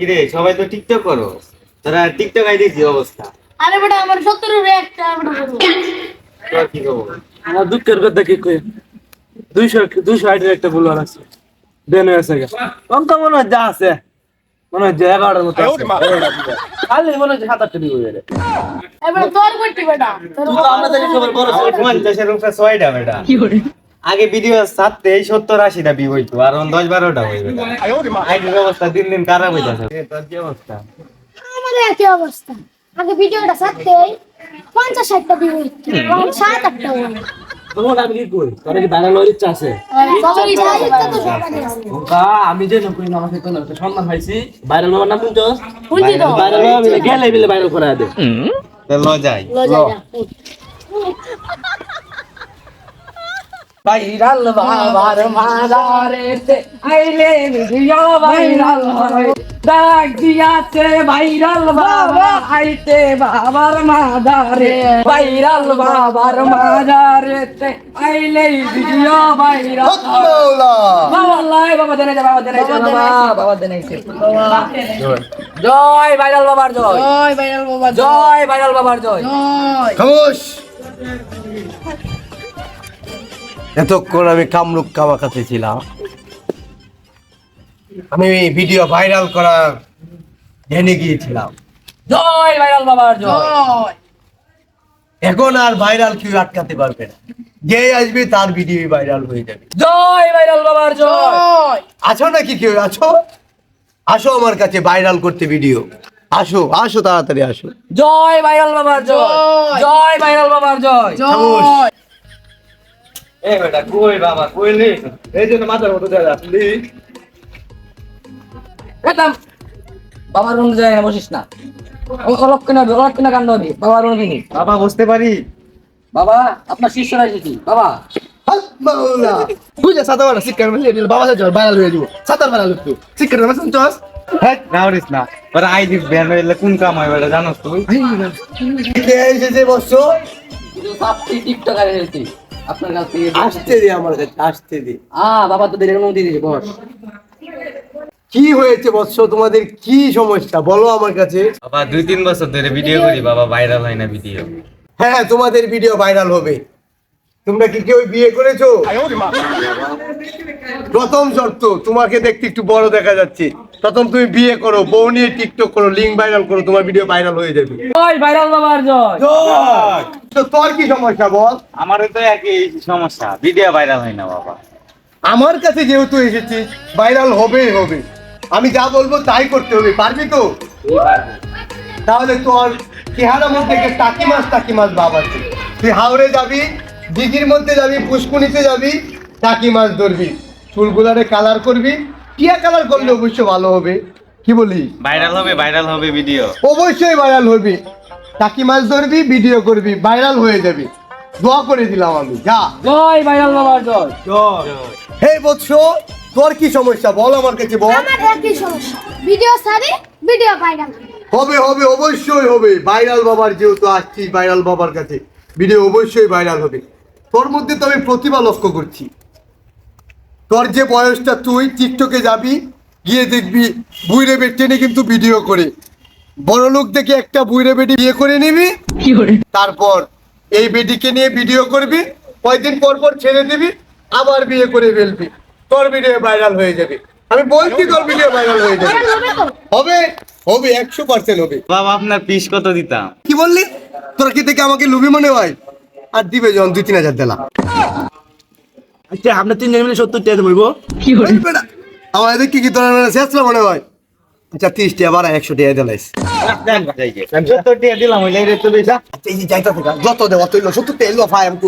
কিরে সবাই তো টিকটক করো। তোরা টিকটক আই দেখছি অবস্থা। আরে বেটা আমার সত্তর একটা। তোর কি খবর? আমার দুঃখের কথা কি কই দুইশো দুইশো আইটের একটা বলার আছে। দেন আছে গা। অঙ্ক মনে হয় যা আছে। মনে হয় যে এগারোটার মতো আছে। খালি মনে হচ্ছে সাত আটটা দিব এবারে। এবার তোর করছি বেটা। তোর তুই তো আমাদের সবার বড় আমার পঞ্চাশের উপরে ছয়টা বেটা। আগে ভিডিও সাততে এই সত্তর আশিটা বি হইতো আর দশ বারোটা হয়ে বেটা অবস্থা দিন দিন খারাপ হইতাছে। এ, তোর কি অবস্থা? আমার একই অবস্থা। আগে ভিডিওটা পঞ্চাশ ষাটটা ভিউ এখন সাত আটটা হলো। তখন আমি যে একটা সম্মান পাইছি। ভাইরাল বাবার নাম বাবা গেলে ভাইরাল করে ভাইরাল বাবার মাজারেতে আইলে ভিডিও ভাইরাল হয়। ডাক দিয়াছে ভাইরাল বাবা আইতে বাবার মাজারে ভাইরাল বাবার মাজারেতে আইলে ভিডিও ভাইরাল বাবা বাবা দেনে যা বাবা দেনে যা বাবা বাবা দেনে জয়। ভাইরাল বাবার জয়। জয় ভাইরাল বাবার জয়। ভাইরাল বাবার জয়। খামোশ। এতক্ষণ আমি কামরূপ কামাকাতে ছিলাম। আমি ভিডিও ভাইরাল করার জেনে গিয়েছিলাম। জয় ভাইরাল বাবার জয়। এখন আর ভাইরাল কেউ আটকাতে পারবে না। যে আসবে তার ভিডিও ভাইরাল হয়ে যাবে। জয় ভাইরাল বাবার জয়। আছো নাকি কেউ? আছো? আসো আমার কাছে ভাইরাল করতে ভিডিও। আসো আসো তাড়াতাড়ি আসো। জয় ভাইরাল বাবার জয়। জয়। ভাইরাল বাবার জয়। খামোশ এ বেটা কই বাবা কই নে এই জন্য মাথার মতো দেয়া যাচ্ছে এতাম বাবার রুম যায় না বসিস না। অলক কিনা অলক কিনা বাবার রুম কিনি বাবা বুঝতে পারি? বাবা আপনার শিষ্যরা এসেছি বাবা। বুঝে সাদা বড় শিক্ষার মেলে বাবা ভাইরাল হয়ে যাব। সাতার ভাইরাল একটু শিক্ষার মেলে শুনছস হ্যাঁ না ওরা ব্যান হইলে কোন কাম হয় বেটা জানোস তুই? কে এসেছে বসছো সাপটি টিকটকার আপনার কাছ থেকে আসতে দে আমার কাছে আসতে দে। আ বাবা তো দেরের মধ্যে দিয়েছে বস। কি হয়েছে বৎস? তোমাদের কি সমস্যা? বলো আমার কাছে। বাবা দুই তিন বছর ধরে ভিডিও করি বাবা ভাইরাল হয় না ভিডিও। হ্যাঁ তোমাদের ভিডিও ভাইরাল হবে। তোমরা কি কেউ বিয়ে করেছ? প্রথম শর্ত তোমাকে দেখতে একটু বড় দেখা যাচ্ছে। প্রথম তুমি বিয়ে করো বউ নিয়ে টিকটক করো লিঙ্ক ভাইরাল করো তোমার ভিডিও ভাইরাল হয়ে যাবে। জয় ভাইরাল বাবার জয়। তো তোর কি সমস্যা বল? আমারও তো একই সমস্যা ভিডিও ভাইরাল হয় না বাবা। আমার কাছে যেহেতু এসেছিস ভাইরাল হবেই হবে। আমি যা বলব তাই করতে হবে পারবি তো? তাহলে তোর চেহারার মধ্যে টাকি মাছ টাকি মাছ ভাব আছে তুই হাওড়ে যাবি দিঘির মধ্যে যাবি পুষ্কুনিতে যাবি টাকি মাছ ধরবি চুলগুলারে কালার করবি টিয়া কালার করলে অবশ্য ভালো হবে? কি বলি ভাইরাল হবে ভাইরাল হবে ভিডিও অবশ্যই ভাইরাল হবি। টাকি মাছ ধরবি ভিডিও করবি ভাইরাল হয়ে যাবি। দোয়া করে দিলাম আমি যা। জয় ভাইরাল বাবার জয়। হে বৎস তোর কি সমস্যা? বল আমার কাছে বল। আমার একই সমস্যা? ভিডিও সারি ভিডিও ভাইরাল হবে। হবে অবশ্যই হবে। ভাইরাল বাবার যেহেতু আসছিস ভাইরাল বাবার কাছে ভিডিও অবশ্যই ভাইরাল হবে। তোর মধ্যে তো আমি প্রতিভা লক্ষ্য করছি। তোর যে বয়সটা তুই টিকটকে যাবি গিয়ে দেখবি বুইরে বেটেনে কিন্তু ভিডিও করে। বড় লোক দেখে একটা বুইরে বেটি বিয়ে করে নিবি তারপর এই বেটিকে নিয়ে ভিডিও করবি কয়েকদিন পর পর ছেড়ে দিবি আবার বিয়ে করে ফেলবি। তোর ভিডিও ভাইরাল হয়ে যাবে। আমি বলছি তোর ভিডিও ভাইরাল হয়ে যাবে। হবে হবে হবে একশো পার্সেন্ট হবে। বাবা আপনার পিস কত দিতাম? কি বললি? তোরা কি থেকে আমাকে লুবি মনে হয়? আর দিবে যখন দুই তিন হাজার দিলাম আচ্ছা আপনার তিনজন মিলে সত্তর টাকা বলব কি বেটা, আমার এদের কি কি তোরা শেষরা মনে হয়? আচ্ছা তিরিশ টাকা বাড়া একশো টাকা দিলাইস সত্তর টাকা দিলাম ওই লাইরে তো বেশা আচ্ছা যত দেওয়া তৈল সত্তর টাকা এলো ফাই আমি